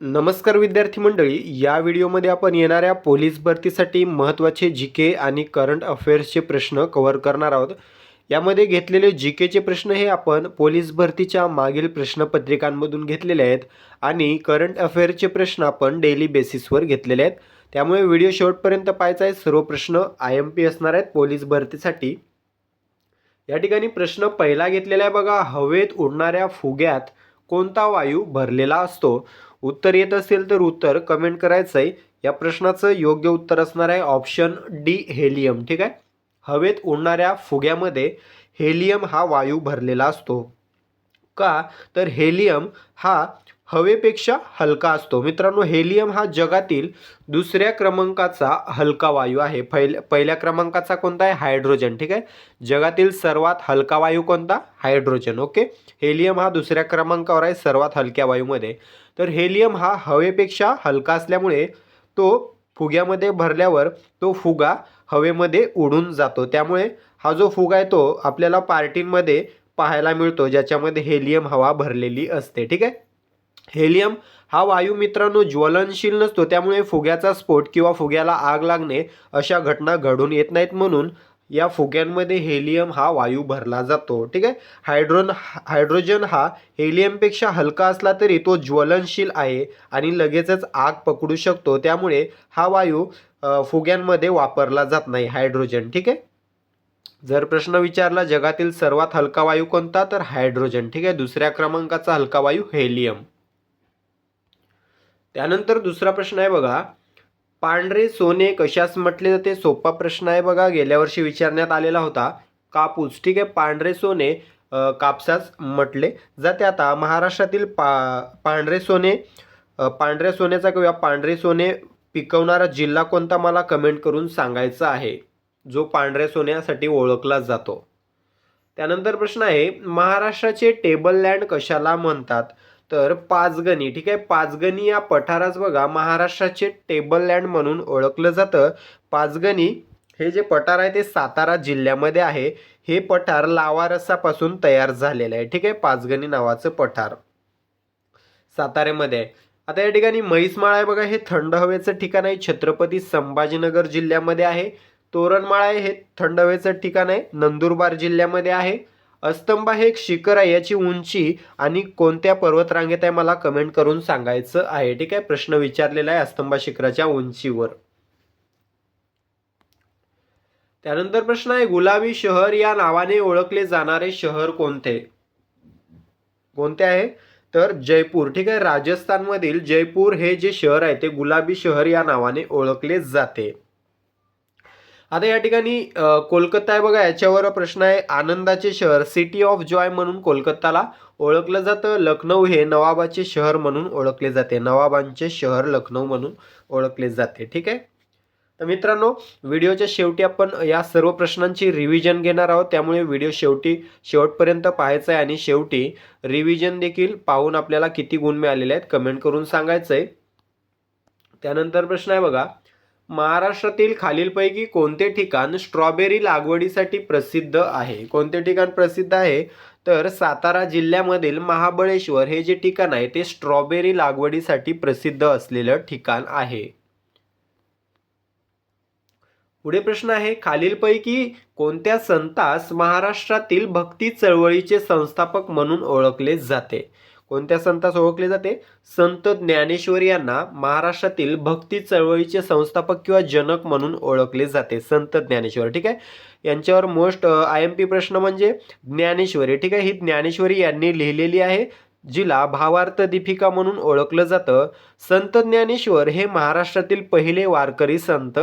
नमस्कार विद्यार्थी मंडळी या व्हिडिओमध्ये आपण येणाऱ्या पोलीस भरतीसाठी महत्त्वाचे जी के आणि करंट अफेअर्सचे प्रश्न कव्हर करणार आहोत. यामध्ये घेतलेले जी केचे प्रश्न हे आपण पोलीस भरतीच्या मागील प्रश्नपत्रिकांमधून घेतलेले आहेत आणि करंट अफेअर्सचे प्रश्न आपण डेली बेसिसवर घेतलेले आहेत. त्यामुळे व्हिडिओ शेवटपर्यंत पाहायचा आहे. सर्व प्रश्न आय एम पी असणार आहेत पोलीस भरतीसाठी. या ठिकाणी प्रश्न पहिला घेतलेला आहे बघा हवेत उडणाऱ्या फुग्यात कोणता वायू भरलेला असतो? उत्तर येत असेल तर उत्तर कमेंट करायचं आहे या प्रश्नाचं योग्य उत्तर असणार आहे ऑप्शन डी हेलियम ठीक आहे? हवेत उडणाऱ्या फुग्यामध्ये हेलियम हा वायू भरलेला असतो. का? तर हेलियम हा हवेपेक्षा हलका असतो. मित्रांनो हेलियम हा जगातील दुसऱ्या क्रमांकाचा हलका वायू आहे. पहिल्या पहिल्या क्रमांकाचा कोणता आहे? हायड्रोजन. ठीक आहे? जगातील सर्वात हलका वायू कोणता? हायड्रोजन. ओके? हेलियम हा दुसऱ्या क्रमांकावर आहे सर्वात हलक्या वायूमध्ये. तर हेलियम हा हवेपेक्षा हलका असल्यामुळे तो फुग्यामध्ये भरल्यावर तो फुगा हवेमध्ये उडून जातो. त्यामुळे हा जो फुगा आहे तो आपल्याला पार्टींमध्ये पाहायला मिळतो ज्याच्यामध्ये हेलियम हवा भरलेली असते. ठीक आहे? हेलियम हा वायू मित्रांनो ज्वलनशील नसतो त्यामुळे फुग्याचा स्फोट किंवा फुग्याला आग लागणे अशा घटना घडून येत नाहीत म्हणून या फुग्यांमध्ये हेलियम हा वायू भरला जातो. ठीक आहे? हायड्रोन हायड्रोजन हा हेलियमपेक्षा हलका असला तरी तो ज्वलनशील आहे आणि लगेचच आग पकडू शकतो. त्यामुळे हा वायू फुग्यांमध्ये वापरला जात नाही हायड्रोजन. ठीक आहे? जर प्रश्न विचारला जगातील सर्वात हलका वायू कोणता? तर हायड्रोजन. ठीक आहे? दुसऱ्या क्रमांकाचा हलका वायू हेलियम. त्यानंतर दुसरा प्रश्न आहे बघा. पांढरे सोने कशास म्हटले जाते? सोपा प्रश्न आहे बघा. गेल्या वर्षी विचारण्यात आलेला होता. कापूस. ठीक आहे. पांढरे सोने कापसास म्हटले जाते. आता महाराष्ट्रातील पा पांढरे सोने पांढऱ्या सोन्याचा किंवा पांढरे सोने पिकवणारा जिल्हा कोणता मला कमेंट करून सांगायचा आहे? जो पांढऱ्या सोन्यासाठी ओळखला जातो. त्यानंतर प्रश्न आहे महाराष्ट्राचे टेबल लँड कशाला म्हणतात? तर पाचगणी ठीक आहे? पाचगणी या पठारास बघा महाराष्ट्राचे टेबल लँड म्हणून ओळखलं जातं. पाचगणी हे जे पठार आहे ते सातारा जिल्ह्यामध्ये आहे. हे पठार लावारसापासून तयार झालेलं आहे ठीक आहे? पाचगणी नावाचं पठार साताऱ्यामध्ये आहे. आता या ठिकाणी म्हैसमाळ आहे बघा हे थंड हवेचं ठिकाण आहे. छत्रपती संभाजीनगर जिल्ह्यामध्ये आहे. तोरणमाळ आहे हे थंड हवेचं ठिकाण आहे. नंदुरबार जिल्ह्यामध्ये आहे. अस्तंबा हे एक शिखर आहे याची उंची आणि कोणत्या पर्वतरांगेत आहे मला कमेंट करून सांगायचं आहे. ठीक आहे? प्रश्न विचारलेला आहे अस्तंबा शिखराच्या उंचीवर. त्यानंतर प्रश्न आहे गुलाबी शहर या नावाने ओळखले जाणारे शहर कोणते? कोणते आहे? तर जयपूर. ठीक आहे? राजस्थानमधील जयपूर हे जे शहर आहे ते गुलाबी शहर या नावाने ओळखले जाते. आता या ठिकाणी कोलकाता आहे बघा याच्यावर प्रश्न आहे आनंदाचे शहर सिटी ऑफ जॉय म्हणून कोलकाताला ओळखलं जातं लखनौ हे नवाबाचे शहर म्हणून ओळखले जाते नवाबांचे शहर लखनौ म्हणून ओळखले जाते ठीक आहे? तर मित्रांनो व्हिडिओच्या शेवटी आपण या सर्व प्रश्नांची रिव्हिजन घेणार आहोत त्यामुळे व्हिडिओ शेवटी शेवटपर्यंत पाहायचा आहे आणि शेवटी रिव्हिजन देखील पाहून आपल्याला किती गुण मिळालेले आहेत कमेंट करून सांगायचं आहे त्यानंतर प्रश्न आहे बघा महाराष्ट्रातील खालीलपैकी कोणते ठिकाण स्ट्रॉबेरी लागवडीसाठी प्रसिद्ध आहे? कोणते ठिकाण प्रसिद्ध आहे? तर सातारा जिल्ह्यामधील महाबळेश्वर हे जे ठिकाण आहे ते स्ट्रॉबेरी लागवडीसाठी प्रसिद्ध असलेलं ठिकाण आहे. पुढे प्रश्न आहे खालीलपैकी कोणत्या संतास महाराष्ट्रातील भक्ती चळवळीचे संस्थापक म्हणून ओळखले जाते? कोणत्या संतास ओळखले जाते? संत ज्ञानेश्वर यांना महाराष्ट्रातील भक्ती चळवळीचे संस्थापक किंवा जनक म्हणून ओळखले जाते. संत ज्ञानेश्वर ठीक आहे? यांच्यावर मोस्ट आय एम पी प्रश्न म्हणजे ज्ञानेश्वरी ठीक आहे? ही ज्ञानेश्वरी यांनी लिहिलेली आहे जिला भावार्थ दीपिका म्हणून ओळखलं जातं. संत ज्ञानेश्वर हे महाराष्ट्रातील पहिले वारकरी संत.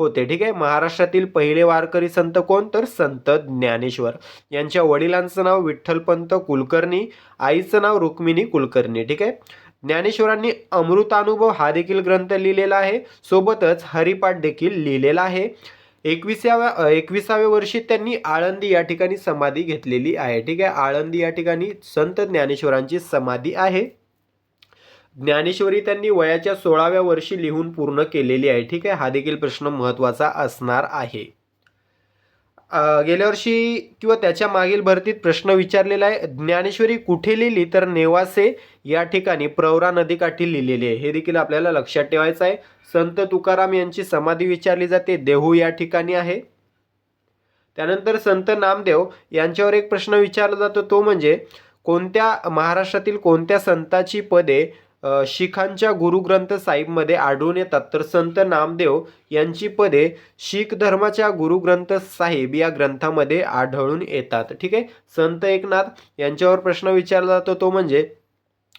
होते. ठीक आहे? महाराष्ट्रातील पहिले वारकरी संत कोण? तर संत ज्ञानेश्वर. यांच्या वडिलांचं नाव विठ्ठलपंत कुलकर्णी आईचं नाव रुक्मिणी कुलकर्णी. ठीक आहे? ज्ञानेश्वरांनी अमृतानुभव हा देखील ग्रंथ लिहिलेला आहे. सोबतच हरिपाठ देखील लिहिलेला आहे. एकविसाव्या एकविसाव्या वर्षी त्यांनी आळंदी या ठिकाणी समाधी घेतलेली आहे. ठीक आहे? आळंदी या ठिकाणी संत ज्ञानेश्वरांची समाधी आहे. ज्ञानेश्वरी त्यांनी वयाच्या सोळाव्या वर्षी लिहून पूर्ण केलेली आहे. ठीक आहे? हा देखील प्रश्न महत्त्वाचा असणार आहे. गेल्या वर्षी किंवा त्याच्या मागील भरतीत प्रश्न विचारलेला आहे. ज्ञानेश्वरी कुठे लिहिली? तर नेवासे या ठिकाणी प्रवरा नदीकाठी लिहिलेली आहे. हे देखील आपल्याला लक्षात ठेवायचं आहे. संत तुकाराम यांची समाधी विचारली जाते. देहू या ठिकाणी आहे. त्यानंतर संत नामदेव यांच्यावर एक प्रश्न विचारला जातो. तो म्हणजे कोणत्या महाराष्ट्रातील कोणत्या संताची पदे शिखांच्या गुरुग्रंथ साहिबमध्ये आढळून येतात. तर संत नामदेव यांची पदे शीख धर्माच्या गुरुग्रंथ साहिब या ग्रंथामध्ये आढळून येतात. ठीक आहे? संत एकनाथ यांच्यावर प्रश्न विचारला जातो तो म्हणजे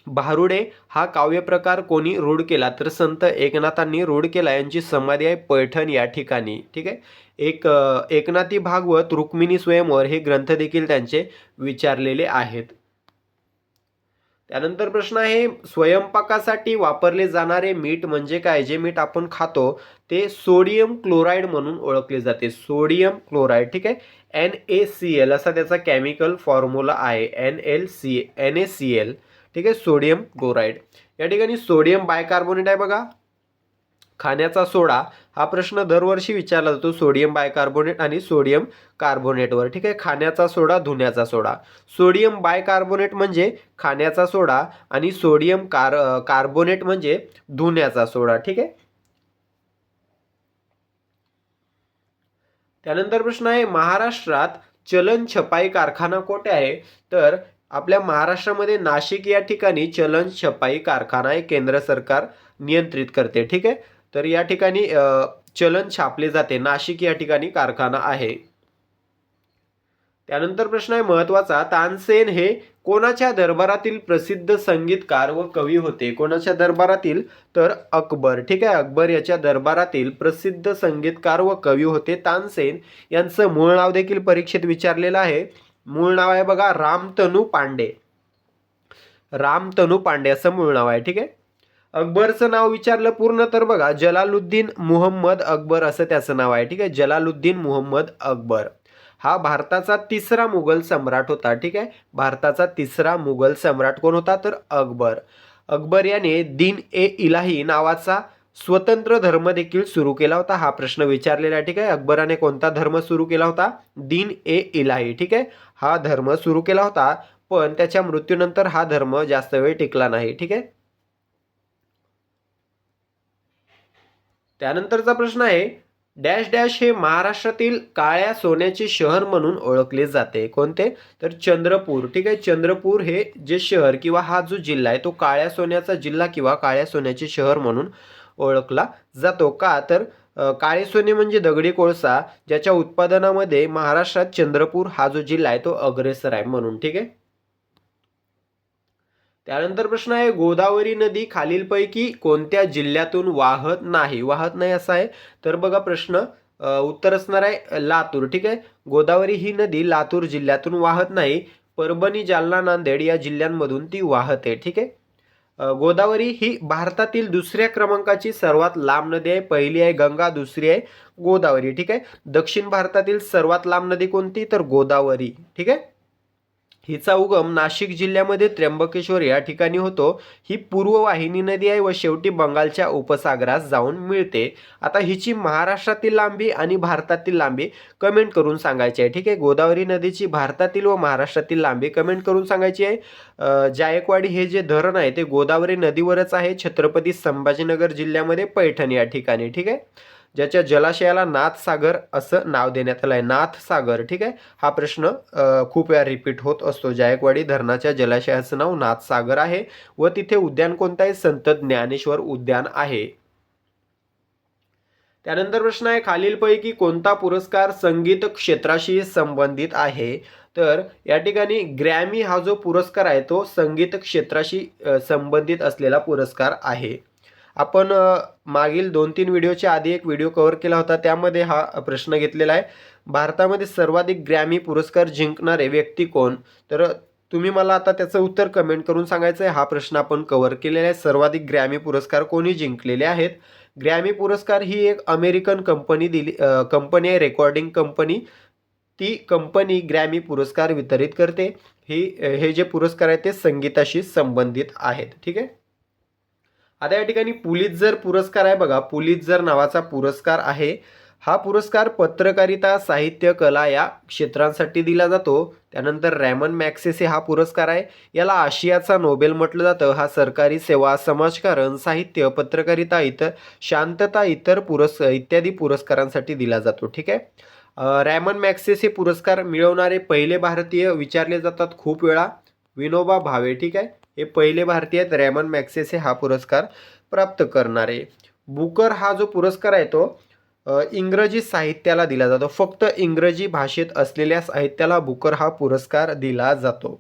भारुडे हा काव्यप्रकार कोणी रूढ केला? तर संत एकनाथांनी रूढ केला. यांची समाधी आहे पैठण या ठिकाणी. ठीक आहे? एक एकनाथी भागवत रुक्मिणी स्वयंवर हे ग्रंथ देखील त्यांचे विचारलेले आहेत. त्यानंतर प्रश्न आहे स्वयंपाकासाठी वापरले जाणारे मीठ म्हणजे काय? जे मीठ आपण खातो ते सोडियम क्लोराईड म्हणून ओळखले जाते. सोडियम क्लोराईड ठीक आहे? एन ए सी एल असा त्याचा केमिकल फॉर्म्युला आहे. N L C N A C L ठीक आहे? Sodium chloride. या ठिकाणी सोडियम बायकार्बोनेट आहे बघा. खाण्याचा सोडा हा प्रश्न दरवर्षी विचारला जातो सोडियम बायकार्बोनेट आणि सोडियम कार्बोनेटवर. ठीक आहे? खाण्याचा सोडा धुण्याचा सोडा. सोडियम बायकार्बोनेट म्हणजे खाण्याचा सोडा आणि सोडियम कार कार्बोनेट म्हणजे धुण्याचा सोडा. ठीक आहे? त्यानंतर प्रश्न आहे महाराष्ट्रात चलन छपाई कारखाना कोठे आहे? तर आपल्या महाराष्ट्रामध्ये नाशिक या ठिकाणी चलन छपाई कारखाना हे केंद्र सरकार नियंत्रित करते. ठीक आहे? तर या ठिकाणी चलन छापले जाते. नाशिक या ठिकाणी कारखाना आहे. त्यानंतर प्रश्न आहे महत्त्वाचा तानसेन हे कोणाच्या दरबारातील प्रसिद्ध संगीतकार व कवी होते? कोणाच्या दरबारातील? तर अकबर. ठीक आहे अकबर याच्या दरबारातील प्रसिद्ध संगीतकार व कवी होते तानसेन. यांचं मूळ नाव देखील परीक्षेत विचारलेलं आहे. मूळ नाव आहे बघा रामतनू पांडे. रामतनू पांडे असं मूळ नाव आहे. ठीक आहे? अकबरचं नाव विचारलं पूर्ण तर बघा जलालुद्दीन मुहम्मद अकबर असं त्याचं नाव आहे ठीक आहे? जलालुद्दीन मुहम्मद अकबर. हा भारताचा तिसरा मुघल सम्राट होता ठीक आहे? भारताचा तिसरा मुघल सम्राट कोण होता? तर अकबर. अकबर याने दिन ए इलाही नावाचा स्वतंत्र धर्म देखील सुरू केला होता हा प्रश्न विचारलेला आहे ठीक आहे? अकबराने कोणता धर्म सुरू केला होता? दिन ए इलाही ठीक आहे? हा धर्म सुरू केला होता पण त्याच्या मृत्यूनंतर हा धर्म जास्त वेळ टिकला नाही ठीक आहे? त्यानंतरचा प्रश्न आहे डॅश डॅश हे महाराष्ट्रातील काळ्या सोन्याचे शहर म्हणून ओळखले जाते. कोणते? तर चंद्रपूर. ठीक आहे चंद्रपूर हे जे शहर किंवा हा जो जिल्हा आहे तो काळ्या सोन्याचा जिल्हा किंवा काळ्या सोन्याचे शहर म्हणून ओळखला जातो. का? तर काळे सोने म्हणजे दगडी कोळसा ज्याच्या उत्पादनामध्ये महाराष्ट्रात चंद्रपूर हा जो जिल्हा आहे तो अग्रेसर आहे म्हणून. ठीक आहे? त्यानंतर प्रश्न आहे गोदावरी नदी खालीलपैकी कोणत्या जिल्ह्यातून वाहत नाही? वाहत नाही असा आहे. तर बघा प्रश्न उत्तर असणार आहे लातूर. ठीक आहे? गोदावरी ही नदी लातूर जिल्ह्यातून वाहत नाही. परभणी जालना नांदेड या जिल्ह्यांमधून ती वाहत आहे. ठीक आहे? गोदावरी ही भारतातील दुसऱ्या क्रमांकाची सर्वात लांब नदी आहे. पहिली आहे गंगा दुसरी आहे गोदावरी. ठीक आहे? दक्षिण भारतातील सर्वात लांब नदी कोणती? तर गोदावरी. ठीक आहे? हिचा उगम नाशिक जिल्ह्यामध्ये त्र्यंबकेश्वर या ठिकाणी होतो. ही पूर्व वाहिनी नदी आहे व शेवटी बंगालच्या उपसागरास जाऊन मिळते. आता हिची महाराष्ट्रातील लांबी आणि भारतातील लांबी कमेंट करून सांगायची आहे. ठीक आहे? गोदावरी नदीची भारतातील व महाराष्ट्रातील लांबी कमेंट करून सांगायची आहे. जायकवाडी हे जे धरण आहे ते गोदावरी नदीवरच आहे. छत्रपती संभाजीनगर जिल्ह्यामध्ये पैठण या ठिकाणी. ठीक आहे? ज्याच्या जलाशयाला नाथसागर असं नाव देण्यात आलं आहे. नाथसागर ठीक आहे? हा प्रश्न खूप वेळा रिपीट होत असतो. जायकवाडी धरणाच्या जलाशयाचं नाव नाथसागर आहे व तिथे उद्यान कोणतं आहे? संत ज्ञानेश्वर उद्यान आहे. त्यानंतर प्रश्न आहे खालीलपैकी कोणता पुरस्कार संगीत क्षेत्राशी संबंधित आहे? तर या ठिकाणी ग्रॅमी हा जो पुरस्कार आहे तो संगीत क्षेत्राशी संबंधित असलेला पुरस्कार आहे. आपण मागील दोन तीन व्हिडिओच्या आधी एक व्हिडिओ कव्हर केला होता त्यामध्ये हा प्रश्न घेतलेला आहे. भारतामध्ये सर्वाधिक ग्रॅमी पुरस्कार जिंकणारे व्यक्ती कोण? तर तुम्ही मला आता त्याचं उत्तर कमेंट करून सांगायचं आहे हा प्रश्न आपण कव्हर केलेला आहे. सर्वाधिक ग्रॅमी पुरस्कार कोणी जिंकलेले आहेत? ग्रॅमी पुरस्कार ही एक अमेरिकन कंपनी दिली कंपनी आहे रेकॉर्डिंग कंपनी. ती कंपनी ग्रॅमी पुरस्कार वितरित करते. ही हे जे पुरस्कार आहेत ते संगीताशी संबंधित आहेत. ठीक आहे? आता या ठिकाणी पुलितझर पुरस्कार आहे बघा पुलितझर नावाचा पुरस्कार आहे हा पुरस्कार पत्रकारिता साहित्य कला या क्षेत्रांसाठी दिला जातो. त्यानंतर रॅमन मॅक्सेसे हा पुरस्कार आहे. याला आशियाचा नोबेल म्हटलं जातं. हा सरकारी सेवा समाजकारण साहित्य पत्रकारिता इतर शांतता इतर पुरस् इत्यादी पुरस्कारांसाठी दिला जातो. ठीक आहे? रॅमन मॅक्सेस हे पुरस्कार मिळवणारे पहिले भारतीय विचारले जातात खूप वेळा. विनोबा भावे. ठीक आहे? हे पहिले भारतीय आहेत. रॅमन मॅक्सेस हे हा पुरस्कार प्राप्त करणारे. बुकर हा जो पुरस्कार आहे तो इंग्रजी साहित्याला दिला जातो. फक्त इंग्रजी भाषेत असलेल्या साहित्याला बुकर हा पुरस्कार दिला जातो.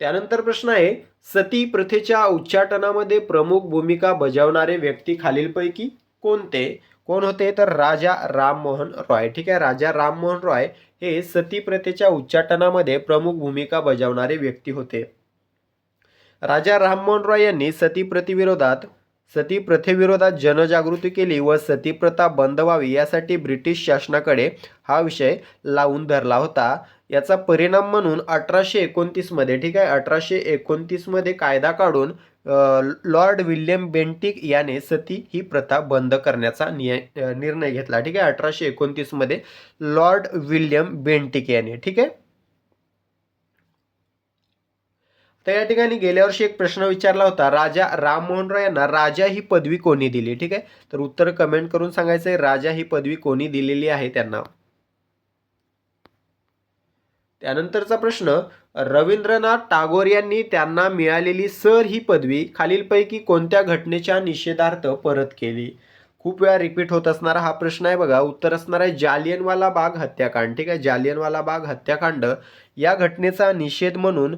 त्यानंतर प्रश्न आहे सती प्रथेच्या उच्चाटनामध्ये प्रमुख भूमिका बजावणारे व्यक्ती खालीलपैकी कोणते? कोण होते? तर राजा राममोहन रॉय. ठीक आहे राजा राममोहन रॉय हे सती प्रथेच्या उच्चाटनामध्ये प्रमुख भूमिका बजावणारे व्यक्ती होते. राजा राममोहन रॉय यांनी सती प्रथेविरोधात सती प्रथेविरोधात जनजागृती केली व सती प्रथा बंद व्हावी यासाठी ब्रिटिश शासनाकडे हा विषय लावून धरला होता. याचा परिणाम म्हणून अठराशे एकोणतीसमध्ये ठीक आहे अठराशे एकोणतीसमध्ये कायदा काढून लॉर्ड विल्यम बेंटिक याने सती ही प्रथा बंद करण्याचा निय निर्णय घेतला. ठीक आहे? अठराशे एकोणतीसमध्ये लॉर्ड विल्यम बेंटिक याने. ठीक आहे? तर या ठिकाणी गेल्या वर्षी एक प्रश्न विचारला होता. राजा राममोहन रॉय यांना राजा ही पदवी कोणी दिली? ठीक आहे? तर उत्तर कमेंट करून सांगायचं आहे राजा ही पदवी कोणी दिलेली आहे त्यांना? त्यानंतरचा प्रश्न रवींद्रनाथ टागोर यांनी त्यांना मिळालेली सर ही पदवी खालीलपैकी कोणत्या घटनेच्या निषेधार्थ परत केली? खूप वेळा रिपीट होत असणारा हा प्रश्न आहे बघा. उत्तर असणार आहे जालियनवाला बाग हत्याकांड. ठीक आहे जालियनवाला बाग हत्याकांड या घटनेचा निषेध म्हणून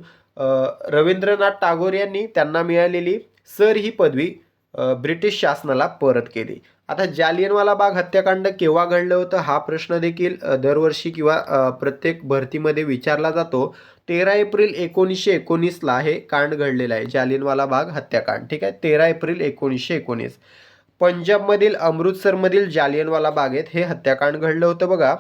रवींद्रनाथ टागोर यांनी त्यांना मिळालेली सर ही पदवी ब्रिटिश शासनाला परत केली. आता जालियनवाला बाग हत्याकांड केव्हा घडलं होतं हा प्रश्न देखील दरवर्षी किंवा प्रत्येक भरतीमध्ये विचारला जातो. तेरा एप्रिल एकोणीसशे एकोणीसला हे कांड घडलेलं आहे जालियनवाला बाग हत्याकांड. ठीक आहे? तेरा एप्रिल एकोणीसशे एकोणीस. पंजाबमधील अमृतसरमधील जालियनवाला बागेत हे हत्याकांड घडलं होतं बघा.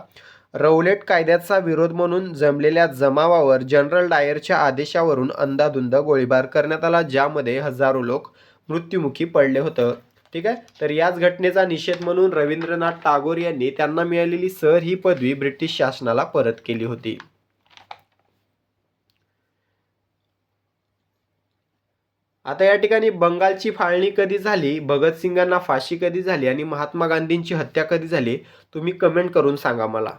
रौलेट कायद्याचा विरोध म्हणून जमलेल्या जमावावर जनरल डायरच्या आदेशावरून अंदाधुंद गोळीबार करण्यात आला ज्यामध्ये हजारो लोक मृत्युमुखी पडले होतं. ठीक आहे? तर याच घटनेचा निषेध म्हणून रवींद्रनाथ टागोर यांनी त्यांना मिळालेली सर ही पदवी ब्रिटिश शासनाला परत केली होती. आता या ठिकाणी बंगालची फाळणी कधी झाली? भगतसिंगांना फाशी कधी झाली? आणि महात्मा गांधींची हत्या कधी झाली? तुम्ही कमेंट करून सांगा मला.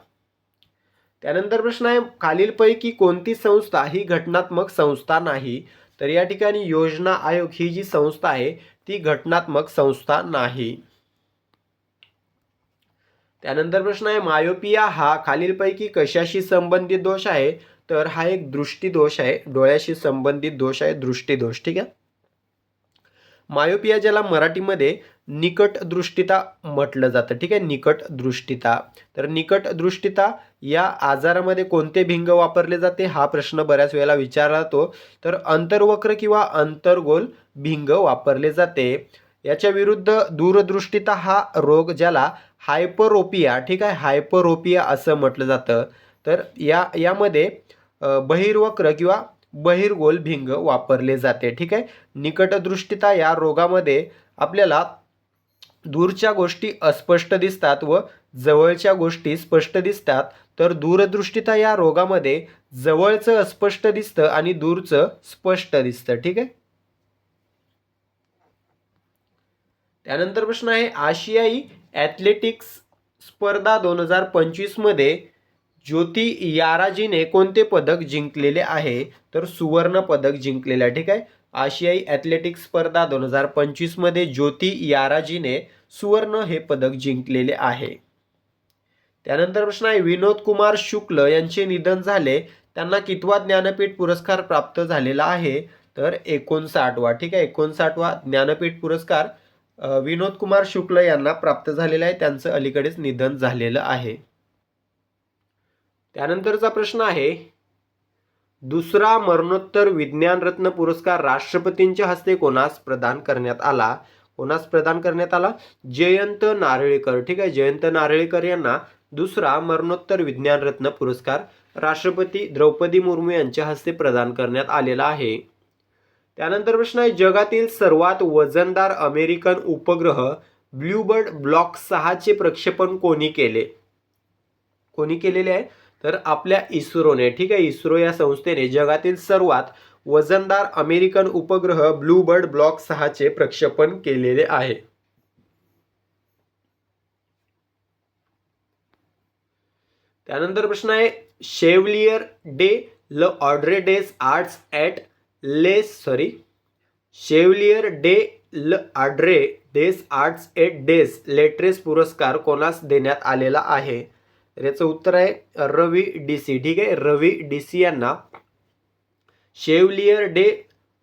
त्यानंतर प्रश्न आहे खालीलपैकी कोणती संस्था ही घटनात्मक संस्था नाही? तर या ठिकाणी योजना आयोग ही जी संस्था आहे ती घटनात्मक संस्था नाही. त्यानंतर प्रश्न आहे मायोपिया हा खालीलपैकी कशाशी संबंधित दोष आहे? तर हा एक दृष्टी दोष आहे डोळ्याशी संबंधित दोष आहे दृष्टी दोष ठीक आहे? मायोपिया ज्याला मराठीमध्ये निकट दृष्टिता म्हटलं जातं. ठीक आहे? निकट दृष्टिता तर निकट दृष्टिता या आजारामध्ये कोणते भिंग वापरले जाते? हा प्रश्न बऱ्याच वेळेला विचारला जातो तर अंतर्वक्र किंवा अंतर्गोल भिंग वापरले जाते. याच्या विरुद्ध दूरदृष्टिता हा रोग ज्याला हायपरोपिया ठीक आहे? हायपरोपिया असं म्हटलं जातं. तर या यामध्ये बहिर्वक्र किंवा बहिर्गोल भिंग वापरले जाते. ठीक आहे? निकटदृष्टिता या रोगामध्ये आपल्याला दूरच्या गोष्टी अस्पष्ट दिसतात व जवळच्या गोष्टी स्पष्ट दिसतात तर दूरदृष्टीता या रोगामध्ये जवळचं अस्पष्ट दिसतं आणि दूरचं स्पष्ट दिसतं. ठीक आहे? त्यानंतर प्रश्न आहे आशियाई ॲथलेटिक्स स्पर्धा दोन हजार पंचवीसमध्ये ज्योती याराजीने कोणते पदक जिंकलेले आहे? तर सुवर्ण पदक जिंकलेले आहे. ठीक आहे? आशियाई ॲथलेटिक्स स्पर्धा दोन हजार पंचवीसमध्ये ज्योती याराजीने सुवर्ण हे पदक जिंकलेले आहे. त्यानंतर प्रश्न आहे विनोद कुमार शुक्ल यांचे निधन झाले. त्यांना कितवा ज्ञानपीठ पुरस्कार प्राप्त झालेला आहे? तर एकोणसाठवा ठीक आहे? एकोणसाठवा ज्ञानपीठ पुरस्कार विनोद कुमार शुक्ल यांना प्राप्त झालेला आहे. त्यांचं अलीकडेच निधन झालेलं आहे. त्यानंतरचा प्रश्न आहे दुसरा मरणोत्तर विज्ञानरत्न पुरस्कार राष्ट्रपतींच्या हस्ते कोणास प्रदान करण्यात आला? कोणास प्रदान करण्यात आला? जयंत नारळीकर. ठीक आहे जयंत नारळीकर यांना दुसरा मरणोत्तर विज्ञानरत्न पुरस्कार राष्ट्रपती द्रौपदी मुर्मू यांच्या हस्ते प्रदान करण्यात आलेला आहे. त्यानंतर प्रश्न आहे जगातील सर्वात वजनदार अमेरिकन उपग्रह ब्ल्यूबर्ड ब्लॉक सहाचे प्रक्षेपण कोणी केले? कोणी केलेले आहे? तर आपल्या इस्रोने. ठीक आहे इस्रो या संस्थेने जगातील सर्वात वजनदार अमेरिकन उपग्रह ब्लूबर्ड ब्लॉक सहाचे प्रक्षेपण केलेले आहे. त्यानंतर प्रश्न आहे Chevalier de l Ordre des Arts at les sorry Chevalier de l Ordre des Arts et des Lettres पुरस्कार कोणास देण्यात आलेला आहे? तर याचं उत्तर आहे रवी डी सी. ठीक आहे रवी डी सी यांना. Chevalier de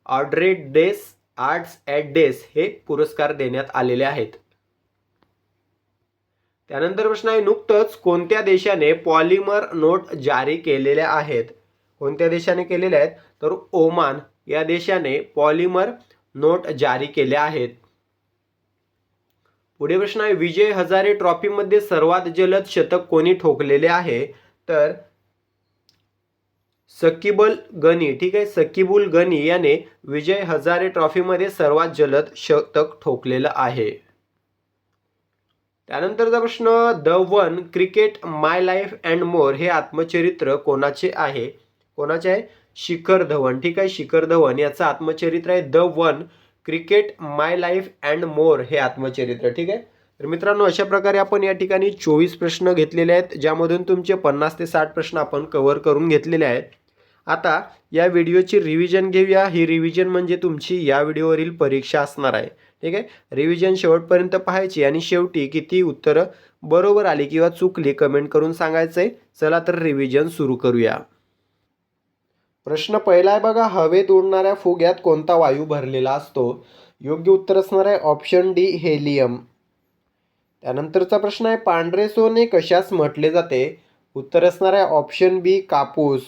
Ordre des Arts et des हे पुरस्कार देण्यात आलेले आहेत. त्यानंतर प्रश्न आहे नुकतंच कोणत्या देशाने पॉलिमर नोट जारी केलेल्या आहेत? कोणत्या देशाने केलेल्या आहेत? तर ओमान या देशाने पॉलिमर नोट जारी केल्या आहेत. पुढे प्रश्न आहे विजय हजारे ट्रॉफीमध्ये सर्वात जलद शतक कोणी ठोकलेले आहे? तर सकीबल गनी ठीक आहे? सकीबुल गनी याने विजय हजारे ट्रॉफीमध्ये सर्वात जलद शतक ठोकलेलं आहे. त्यानंतरचा प्रश्न the one cricket my life and more हे आत्मचरित्र कोणाचे आहे? कोणाचे आहे? शिखर धवन ठीक आहे? शिखर धवन याचं आत्मचरित्र आहे the one cricket my life and more हे आत्मचरित्र ठीक आहे? तर मित्रांनो अशा प्रकारे आपण या ठिकाणी चोवीस प्रश्न घेतलेले आहेत ज्यामधून तुमचे पन्नास ते साठ प्रश्न आपण कव्हर करून घेतलेले आहेत. आता या व्हिडिओची रिव्हिजन घेऊया. ही रिव्हिजन म्हणजे तुमची या व्हिडिओवरील परीक्षा असणार आहे. ठीक आहे? रिव्हिजन शेवटपर्यंत पाहायची आणि शेवटी किती उत्तरं बरोबर आली किंवा चुकली कमेंट करून सांगायचं आहे चला तर रिव्हिजन सुरू करूया. प्रश्न पहिला आहे बघा हवेत उडणाऱ्या फुग्यात कोणता वायू भरलेला असतो? योग्य उत्तर असणार आहे ऑप्शन डी हेलियम त्यानंतरचा प्रश्न आहे पांढरे सोने कशास म्हटले जाते? उत्तर असणार आहे ऑप्शन बी कापूस.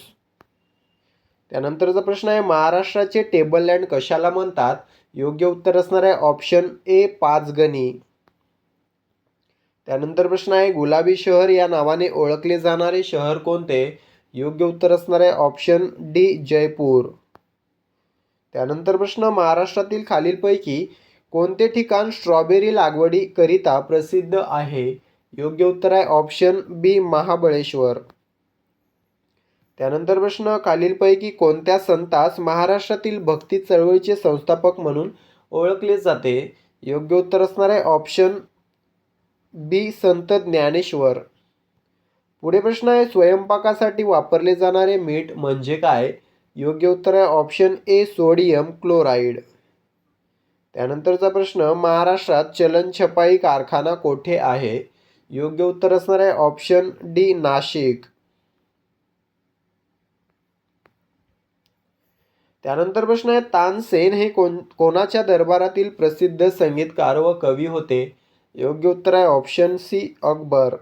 त्यानंतरचा प्रश्न आहे महाराष्ट्राचे टेबल लँड कशाला म्हणतात? योग्य उत्तर असणार आहे ऑप्शन ए पाचगणी त्यानंतर प्रश्न आहे गुलाबी शहर या नावाने ओळखले जाणारे शहर कोणते? योग्य उत्तर असणार आहे ऑप्शन डी जयपूर. त्यानंतर प्रश्न महाराष्ट्रातील खालीलपैकी कोणते ठिकाण स्ट्रॉबेरी लागवडीकरिता प्रसिद्ध आहे? योग्य उत्तर आहे ऑप्शन बी महाबळेश्वर. त्यानंतर प्रश्न खालीलपैकी कोणत्या संतास महाराष्ट्रातील भक्ती चळवळीचे संस्थापक म्हणून ओळखले जाते? योग्य उत्तर असणार आहे ऑप्शन बी संत ज्ञानेश्वर. पुढे प्रश्न आहे स्वयंपाकासाठी वापरले जाणारे मीठ म्हणजे काय? योग्य उत्तर आहे ऑप्शन ए सोडियम क्लोराईड. त्यानंतरचा प्रश्न महाराष्ट्रात चलन छपाई कारखाना कोठे आहे? योग्य उत्तर असणार आहे ऑप्शन डी नाशिक. त्यानंतर प्रश्न आहे तानसेन हे कोण कोणाच्या दरबारातील प्रसिद्ध संगीतकार व कवी होते? योग्य उत्तर आहे ऑप्शन सी अकबर.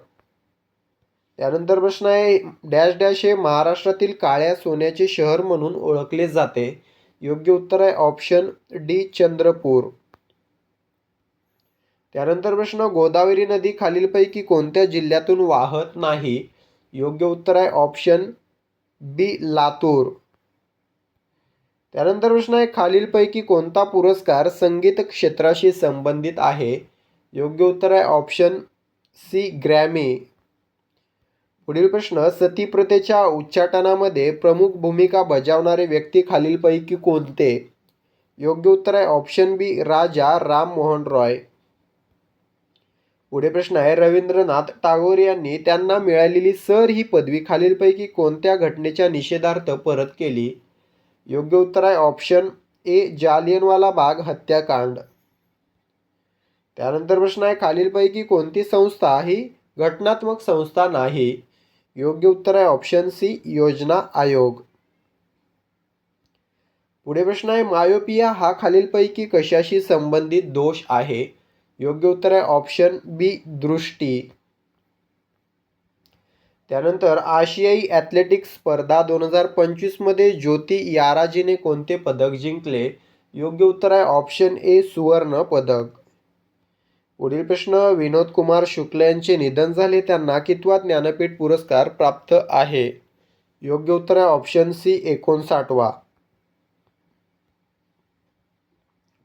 त्यानंतर प्रश्न आहे डॅश डॅश हे महाराष्ट्रातील काळ्या सोन्याचे शहर म्हणून ओळखले जाते. योग्य उत्तर आहे ऑप्शन डी चंद्रपूर. त्यानंतर प्रश्न गोदावरी नदी खालीलपैकी कोणत्या जिल्ह्यातून वाहत नाही? योग्य उत्तर आहे ऑप्शन बी लातूर. त्यानंतर प्रश्न आहे खालीलपैकी कोणता पुरस्कार संगीत क्षेत्राशी संबंधित आहे? योग्य उत्तर आहे ऑप्शन सी ग्रॅमी. पुढील प्रश्न सती प्रथेच्या उच्चाटनामध्ये प्रमुख भूमिका बजावणारे व्यक्ती खालीलपैकी कोणते? योग्य उत्तर आहे ऑप्शन बी राजा राम मोहन रॉय. पुढे प्रश्न आहे रवींद्रनाथ टागोर यांनी त्यांना मिळालेली सर ही पदवी खालीलपैकी कोणत्या घटनेच्या निषेधार्थ परत केली? योग्य उत्तर आहे ऑप्शन ए जालियनवाला बाग हत्याकांड. त्यानंतर प्रश्न आहे खालीलपैकी कोणती संस्था ही घटनात्मक संस्था नाही? योग्य उत्तर आहे ऑप्शन सी योजना आयोग. पुढे प्रश्न आहे मायोपिया हा खालीलपैकी कशाशी संबंधित दोष आहे? योग्य उत्तर आहे ऑप्शन बी दृष्टी. त्यानंतर आशियाई ॲथलेटिक्स स्पर्धा दोन हजार पंचवीसमध्ये ज्योती याराजीने कोणते पदक जिंकले? योग्य उत्तर आहे ऑप्शन ए सुवर्ण पदक. पुढील प्रश्न विनोद कुमार शुक्ल यांचे निधन झाले त्यांना कितवा ज्ञानपीठ पुरस्कार प्राप्त आहे? योग्य उत्तर आहे ऑप्शन सी एकोणसाठवा.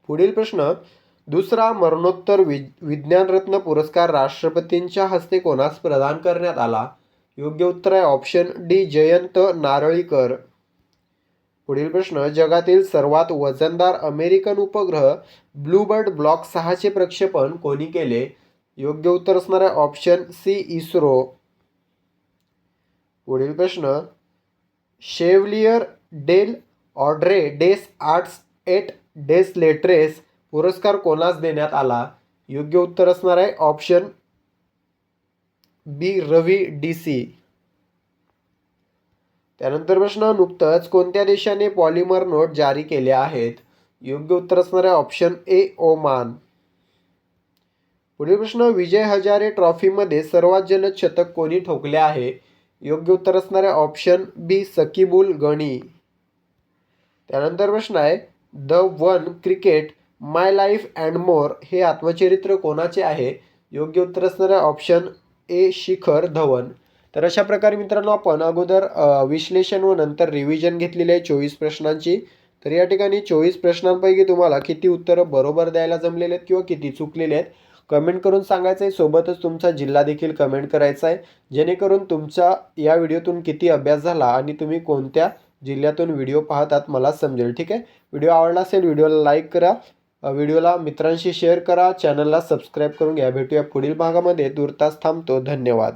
पुढील प्रश्न दुसरा मरणोत्तर वि विज्ञानरत्न पुरस्कार राष्ट्रपतींच्या हस्ते कोणास प्रदान करण्यात आला? योग्य उत्तर आहे. Option D Jayant Narlikar. पुढील प्रश्न जगातील सर्वात वजनदार अमेरिकन उपग्रह ब्लूबर्ड ब्लॉक सहाचे प्रक्षेपण कोणी केले? योग्य उत्तर असणार आहे. Option C ISRO. पुढील प्रश्न Chevalier de l' Ordre des Arts et des Lettres पुरस्कार कोणास देण्यात आला? योग्य उत्तर असणार आहे. Option B Ravi D C. त्यानंतर प्रश्न नुकतंच कोणत्या देशाने पॉलिमर नोट जारी केले आहेत? योग्य उत्तर असणार आहे ऑप्शन ए ओमान. पुढील प्रश्न विजय हजारे ट्रॉफीमध्ये सर्वात जलद शतक कोणी ठोकले आहे? योग्य उत्तर असणार आहे ऑप्शन बी सकीबुल गणी त्यानंतर प्रश्न आहे the one cricket my life and more हे आत्मचरित्र कोणाचे आहे? योग्य उत्तर असणार आहे ऑप्शन ए शिखर धवन. तर अशा प्रकारे मित्रांनो आपण अगोदर विश्लेषण व नंतर रिव्हिजन घेतलेली आहे चोवीस प्रश्नांची. तर या ठिकाणी चोवीस प्रश्नांपैकी तुम्हाला किती उत्तरं बरोबर द्यायला जमलेले आहेत किंवा किती चुकलेले आहेत कमेंट करून सांगायचं आहे. सोबतच तुमचा जिल्हा देखील कमेंट करायचा आहे. जेणेकरून तुमचा या व्हिडिओतून किती अभ्यास झाला आणि तुम्ही कोणत्या जिल्ह्यातून व्हिडिओ पाहतात मला समजेल. ठीक आहे? व्हिडिओ आवडला असेल व्हिडिओला लाईक करा. व्हिडिओला मित्रांशी शेअर करा चॅनलला सबस्क्राईब करून घ्या. भेटूया पुढील भागामध्ये. दूरतास थांबतो. धन्यवाद.